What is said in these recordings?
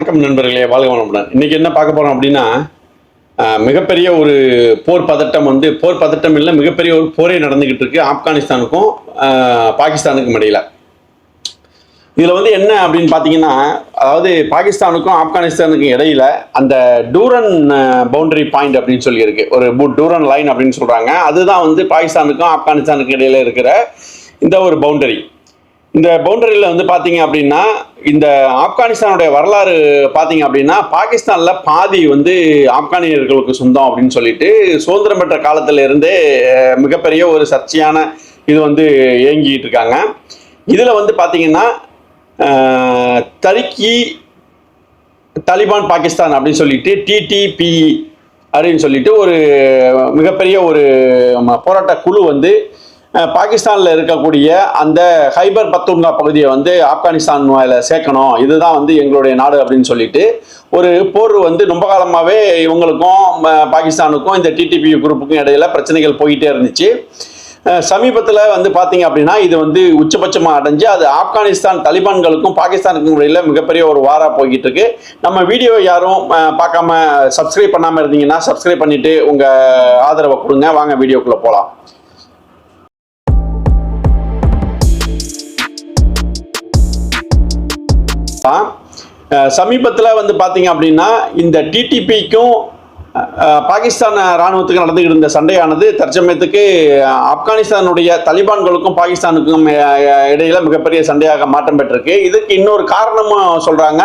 வணக்கம் நண்பர்களே வாழ்க வளமுடன். இன்னைக்கு என்ன பார்க்க போகிறோம் அப்படின்னா மிகப்பெரிய ஒரு போர் பதட்டம் வந்து போர் பதட்டம் இல்லை மிகப்பெரிய ஒரு போரே நடந்துக்கிட்டு இருக்கு ஆப்கானிஸ்தானுக்கும் பாகிஸ்தானுக்கும் இடையில. இதில் வந்து என்ன அப்படின்னு பார்த்தீங்கன்னா அதாவது பாகிஸ்தானுக்கும் ஆப்கானிஸ்தானுக்கும் இடையில அந்த டூரன் பவுண்டரி பாயிண்ட் அப்படின்னு சொல்லியிருக்கு. ஒரு பு- டூரன் லைன் அப்படின்னு சொல்கிறாங்க அதுதான் வந்து பாகிஸ்தானுக்கும் ஆப்கானிஸ்தானுக்கும் இடையில இருக்கிற இந்த ஒரு பவுண்டரி இந்த பவுண்டரியில் வந்து பார்த்தீங்க அப்படின்னா இந்த ஆப்கானிஸ்தானுடைய வரலாறு பார்த்தீங்க அப்படின்னா பாகிஸ்தானில் பாதி வந்து ஆப்கானியர்களுக்கு சொந்தம் அப்படின்னு சொல்லிட்டு சுதந்திரம் பெற்ற காலத்தில் இருந்தே மிகப்பெரிய ஒரு சர்ச்சையான இது வந்து இயங்கிட்டு இருக்காங்க. இதில் வந்து பார்த்தீங்கன்னா தரிக்கி தாலிபான் பாகிஸ்தான் அப்படின்னு சொல்லிட்டு டிடிபி அப்படின்னு சொல்லிட்டு ஒரு மிகப்பெரிய ஒரு போராட்ட குழு வந்து பாகிஸ்தானில் இருக்கக்கூடிய அந்த ஹைபர் பத்துங்கா பகுதியை வந்து ஆப்கானிஸ்தான் மேல சேர்க்கணும். இதுதான் வந்து எங்களுடைய நாடு அப்படின்னு சொல்லிட்டு ஒரு போர் வந்து ரொம்ப காலமாகவே இவங்களுக்கும் பாகிஸ்தானுக்கும் இந்த டிடிபி குரூப்புக்கும் இடையில பிரச்சனைகள் போயிட்டே இருந்துச்சு. சமீபத்தில் வந்து பார்த்தீங்க அப்படின்னா இது வந்து உச்சபட்சமாக அடைஞ்சு அது ஆப்கானிஸ்தான் தலிபான்களுக்கும் பாகிஸ்தானுக்கும் இடையில மிகப்பெரிய ஒரு வாராக போய்கிட்டு இருக்கு. நம்ம வீடியோ யாரும் பார்க்காம சப்ஸ்கிரைப் பண்ணாமல் இருந்தீங்கன்னா சப்ஸ்கிரைப் பண்ணிட்டு உங்கள் ஆதரவை கொடுங்க. வாங்க வீடியோக்குள்ளே போகலாம் சமீபத்தில் வந்து பார்த்தீங்க அப்படின்னா இந்த டிடிபிக்கும் பாகிஸ்தான் இராணுவத்துக்கு நடந்துகிட்டு இருந்த சண்டையானது தற்சமயத்துக்கு ஆப்கானிஸ்தானுடைய தலிபான்களுக்கும் பாகிஸ்தானுக்கும் இடையில மிகப்பெரிய சண்டையாக மாற்றம் பெற்றிருக்கு. இதுக்கு இன்னொரு காரணமும் சொல்றாங்க.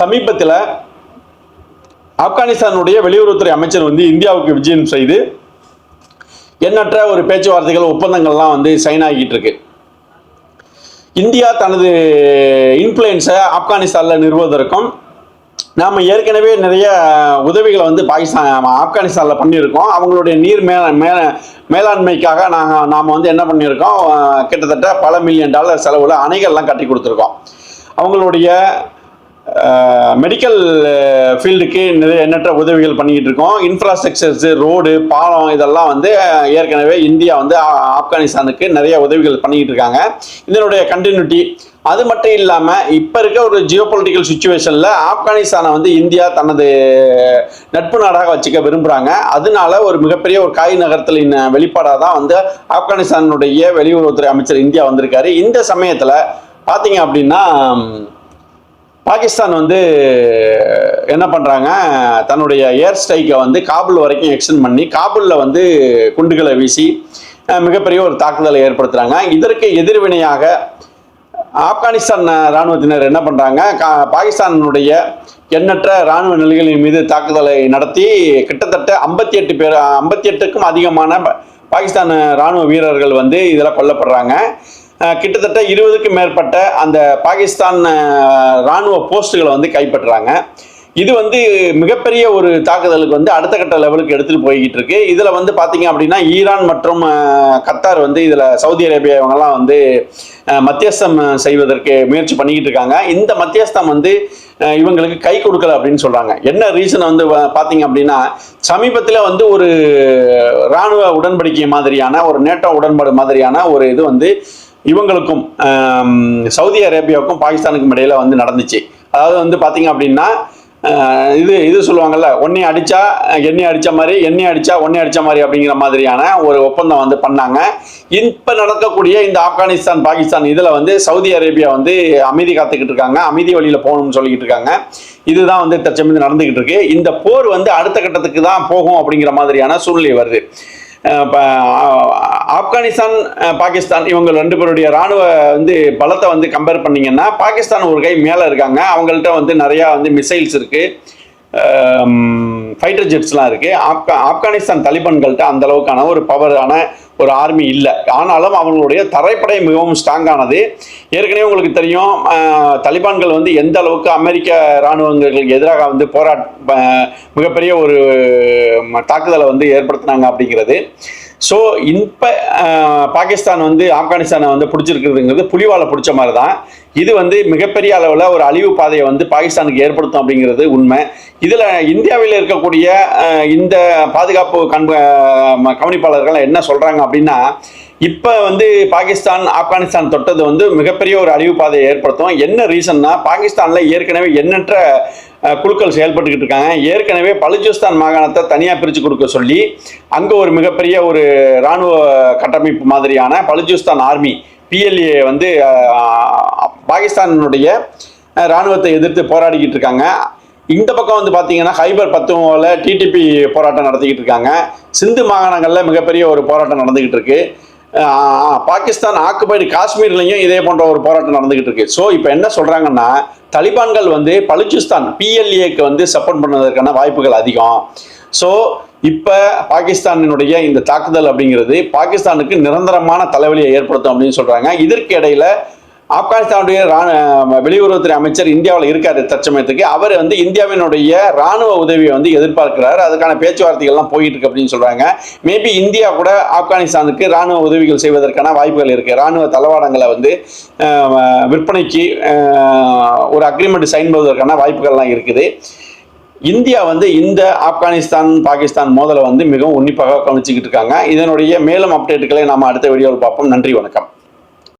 சமீபத்தில் ஆப்கானிஸ்தானுடைய வெளியுறவுத்துறை அமைச்சர் வந்து இந்தியாவுக்கு விஜயம் செய்து எண்ணற்ற ஒரு பேச்சுவார்த்தைகள் ஒப்பந்தங்கள்லாம் வந்து சைன் ஆகிட்டு இருக்கு. இந்தியா தனது இன்ஃப்ளூயன்ஸை ஆப்கானிஸ்தானில் நிறுவுவதற்கும் நாம் ஏற்கனவே நிறைய உதவிகளை வந்து பாகிஸ்தான் ஆப்கானிஸ்தானில் பண்ணியிருக்கோம். அவங்களுடைய நீர் மே மேல மேலாண்மைக்காக நாங்கள் நாம் வந்து என்ன பண்ணியிருக்கோம்? கிட்டத்தட்ட பல மில்லியன் டாலர் செலவில் அணைகள்லாம் கட்டி கொடுத்துருக்கோம். அவங்களுடைய மெடிக்கல் ஃபீல்டுக்கு நிறைய எண்ணற்ற உதவிகள் பண்ணிக்கிட்டு இருக்கோம். இன்ஃப்ராஸ்ட்ரக்சர்ஸு ரோடு பாலம் இதெல்லாம் வந்து ஏற்கனவே இந்தியா வந்து ஆ- ஆப்கானிஸ்தானுக்கு நிறைய உதவிகள் பண்ணிக்கிட்டு இருக்காங்க. இதனுடைய கண்டினியூட்டி அது மட்டும் இல்லாமல் இப்போ இருக்க ஒரு ஜியோ பொலிட்டிக்கல் சுச்சுவேஷனில் ஆப்கானிஸ்தானை வந்து இந்தியா தனது நட்பு நாடாக வச்சுக்க விரும்புகிறாங்க அதனால ஒரு மிகப்பெரிய ஒரு காய் நகரத்தின் வெளிப்பாடாக தான் வந்து ஆப்கானிஸ்தானுடைய வெளியுறவுத்துறை அமைச்சர் இந்தியா வந்திருக்காரு. இந்த சமயத்தில் பார்த்தீங்க அப்படின்னா பாகிஸ்தான் வந்து என்ன பண்ணுறாங்க தன்னுடைய ஏர் ஸ்ட்ரைக்கை வந்து காபூல் வரைக்கும் எக்ஸ்டெண்ட் பண்ணி காபூலில் வந்து குண்டுகளை வீசி மிகப்பெரிய ஒரு தாக்குதலை ஏற்படுத்துகிறாங்க இதற்கு எதிர்வினையாக ஆப்கானிஸ்தான் இராணுவத்தினர் என்ன பண்ணுறாங்க கா பாகிஸ்தானுடைய எண்ணற்ற இராணுவ நிலைகளின் மீது தாக்குதலை நடத்தி கிட்டத்தட்ட ஐம்பத்தி எட்டு பேர் ஐம்பத்தி எட்டுக்கும் அதிகமான ப- பாகிஸ்தான் இராணுவ வீரர்கள் வந்து இதில் கொல்லப்படுறாங்க. கிட்டத்தட்ட இருபதுக்கும் மேற்பட்ட அந்த பாகிஸ்தான் இராணுவ போஸ்ட்டுகளை வந்து கைப்பற்றுறாங்க. இது வந்து மிகப்பெரிய ஒரு தாக்குதலுக்கு வந்து அடுத்த கட்ட லெவலுக்கு எடுத்துகிட்டு போய்கிட்டு இருக்கு. இதில் வந்து பார்த்தீங்க அப்படின்னா ஈரான் மற்றும் கத்தார் வந்து இதில் சவுதி அரேபியா இவங்கெல்லாம் வந்து மத்தியஸ்தம் செய்வதற்கு முயற்சி பண்ணிக்கிட்டு இருக்காங்க. இந்த மத்தியஸ்தம் வந்து இவங்களுக்கு கை கொடுக்கல அப்படின்னு சொல்கிறாங்க என்ன ரீசன் வந்து வ- பார்த்தீங்க அப்படின்னா சமீபத்தில் வந்து ஒரு இராணுவ உடன்படிக்கை மாதிரியான ஒரு நேட்டோ உடன்பாடு மாதிரியான ஒரு இது வந்து இவங்களுக்கும் சவுதி அரேபியாவுக்கும் பாகிஸ்தானுக்கும் இடையில வந்து நடந்துச்சு. அதாவது வந்து பார்த்தீங்க அப்படின்னா இது இது சொல்லுவாங்கல்ல ஒன்னே அடித்தா எண்ணெய் அடித்த மாதிரி எண்ணெய் அடித்தா ஒன்னே அடித்த மாதிரி அப்படிங்கிற மாதிரியான ஒரு ஒப்பந்தம் வந்து பண்ணாங்க. இப்போ நடக்கக்கூடிய இந்த ஆப்கானிஸ்தான் பாகிஸ்தான் இதில் வந்து சவுதி அரேபியா வந்து அமைதி காத்துக்கிட்டு இருக்காங்க. அமைதி வழியில் போகணும்னு சொல்லிக்கிட்டு இருக்காங்க. இதுதான் வந்து தற்சமயம் நடந்துக்கிட்டு இருக்கு. இந்த போர் வந்து அடுத்த கட்டத்துக்கு தான் போகும் அப்படிங்கிற மாதிரியான சூழ்நிலை வருது. ஆப்கானிஸ்தான் பாகிஸ்தான் இவங்க ரெண்டு பேருடைய ராணுவ வந்து பலத்தை வந்து கம்பேர் பண்ணிங்கன்னா பாகிஸ்தான் ஒரு கை மேலே இருக்காங்க. அவங்கள்ட்ட வந்து நிறையா வந்து மிசைல்ஸ் இருக்குது ஃபைட்டர் ஜெட்ஸ்லாம் இருக்குது ஆப்கா ஆப்கானிஸ்தான் தலிபான்கள்ட்ட அந்த அளவுக்கான ஒரு பவரான ஒரு ஆர்மி இல்லை. ஆனாலும் அவங்களுடைய தரைப்படை மிகவும் ஸ்ட்ராங்கானது ஏற்கனவே உங்களுக்கு தெரியும் தலிபான்கள் வந்து எந்த அளவுக்கு அமெரிக்க இராணுவங்களுக்கு எதிராக வந்து போராட் மிகப்பெரிய ஒரு தாக்குதலை வந்து ஏற்படுத்தினாங்க அப்படிங்கிறது. ஸோ இப்போ பாகிஸ்தான் வந்து ஆப்கானிஸ்தானை வந்து பிடிச்சிருக்குதுங்கிறது புலிவாலை பிடிச்ச மாதிரி தான் இது வந்து மிகப்பெரிய அளவில் ஒரு அழிவு பாதையை வந்து பாகிஸ்தானுக்கு ஏற்படுத்தும் அப்படிங்கிறது உண்மை. இதில் இந்தியாவில் இருக்கக்கூடிய இந்த பாதுகாப்பு கண்ப கவனிப்பாளர்கள் என்ன சொல்கிறாங்க அப்படின்னா இப்போ வந்து பாகிஸ்தான் ஆப்கானிஸ்தான் தொட்டது வந்து மிகப்பெரிய ஒரு அழிவு பாதையை ஏற்படுத்தும். என்ன ரீசன்னா பாகிஸ்தானில் ஏற்கனவே எண்ணற்ற குழுக்கள் செயல்பட்டுக்கிட்டு இருக்காங்க. ஏற்கனவே பலுச்சிஸ்தான் மாகாணத்தை தனியாக பிரித்து கொடுக்க சொல்லி அங்கே ஒரு மிகப்பெரிய ஒரு இராணுவ கட்டமைப்பு மாதிரியான பலுச்சிஸ்தான் ஆர்மி பிஎல்ஏ வந்து பாகிஸ்தானுடைய இராணுவத்தை எதிர்த்து போராடிக்கிட்டு இருக்காங்க. இந்த பக்கம் வந்து பார்த்தீங்கன்னா ஹைபர் பத்துவோல டிடிபி போராட்டம் நடத்திக்கிட்டு இருக்காங்க. சிந்து மாகாணங்களில் மிகப்பெரிய ஒரு போராட்டம் நடந்துக்கிட்டு இருக்குது பாகிஸ்தான் ஆக்குபைடு காஷ்மீர்லையும் இதே போன்ற ஒரு போராட்டம் நடந்துகிட்டு இருக்கு. ஸோ இப்போ என்ன சொல்றாங்கன்னா தலிபான்கள் வந்து பலுச்சிஸ்தான் பிஎல்ஏக்கு வந்து சப்போர்ட் பண்ணுவதற்கான வாய்ப்புகள் அதிகம். ஸோ இப்போ பாகிஸ்தானினுடைய இந்த தாக்குதல் அப்படிங்கிறது பாகிஸ்தானுக்கு நிரந்தரமான தலைவலியை ஏற்படுத்தும் அப்படின்னு சொல்றாங்க. இதற்கு இடையில ஆப்கானிஸ்தானுடைய வெளியுறவுத்துறை அமைச்சர் இந்தியாவில் இருக்காரு தற்சமயத்துக்கு. அவர் வந்து இந்தியாவினுடைய ராணுவ உதவியை வந்து எதிர்பார்க்கிறார். அதுக்கான பேச்சுவார்த்தைகள்லாம் போயிட்டு இருக்கு அப்படின்னு சொல்றாங்க. மேபி இந்தியா கூட ஆப்கானிஸ்தானுக்கு ராணுவ உதவிகள் செய்வதற்கான வாய்ப்புகள் இருக்கு. ராணுவ தளவாடங்களை வந்து விற்பனைக்கு ஒரு அக்ரிமெண்ட் சைன் பண்ணுவதற்கான வாய்ப்புகள்லாம் இருக்குது. இந்தியா வந்து இந்த ஆப்கானிஸ்தான் பாகிஸ்தான் மோதலை வந்து மிகவும் உன்னிப்பாக கவனிச்சுக்கிட்டு இருக்காங்க. இதனுடைய மேலும் அப்டேட்டுகளை நாம அடுத்த வீடியோவில் பார்ப்போம். நன்றி வணக்கம்.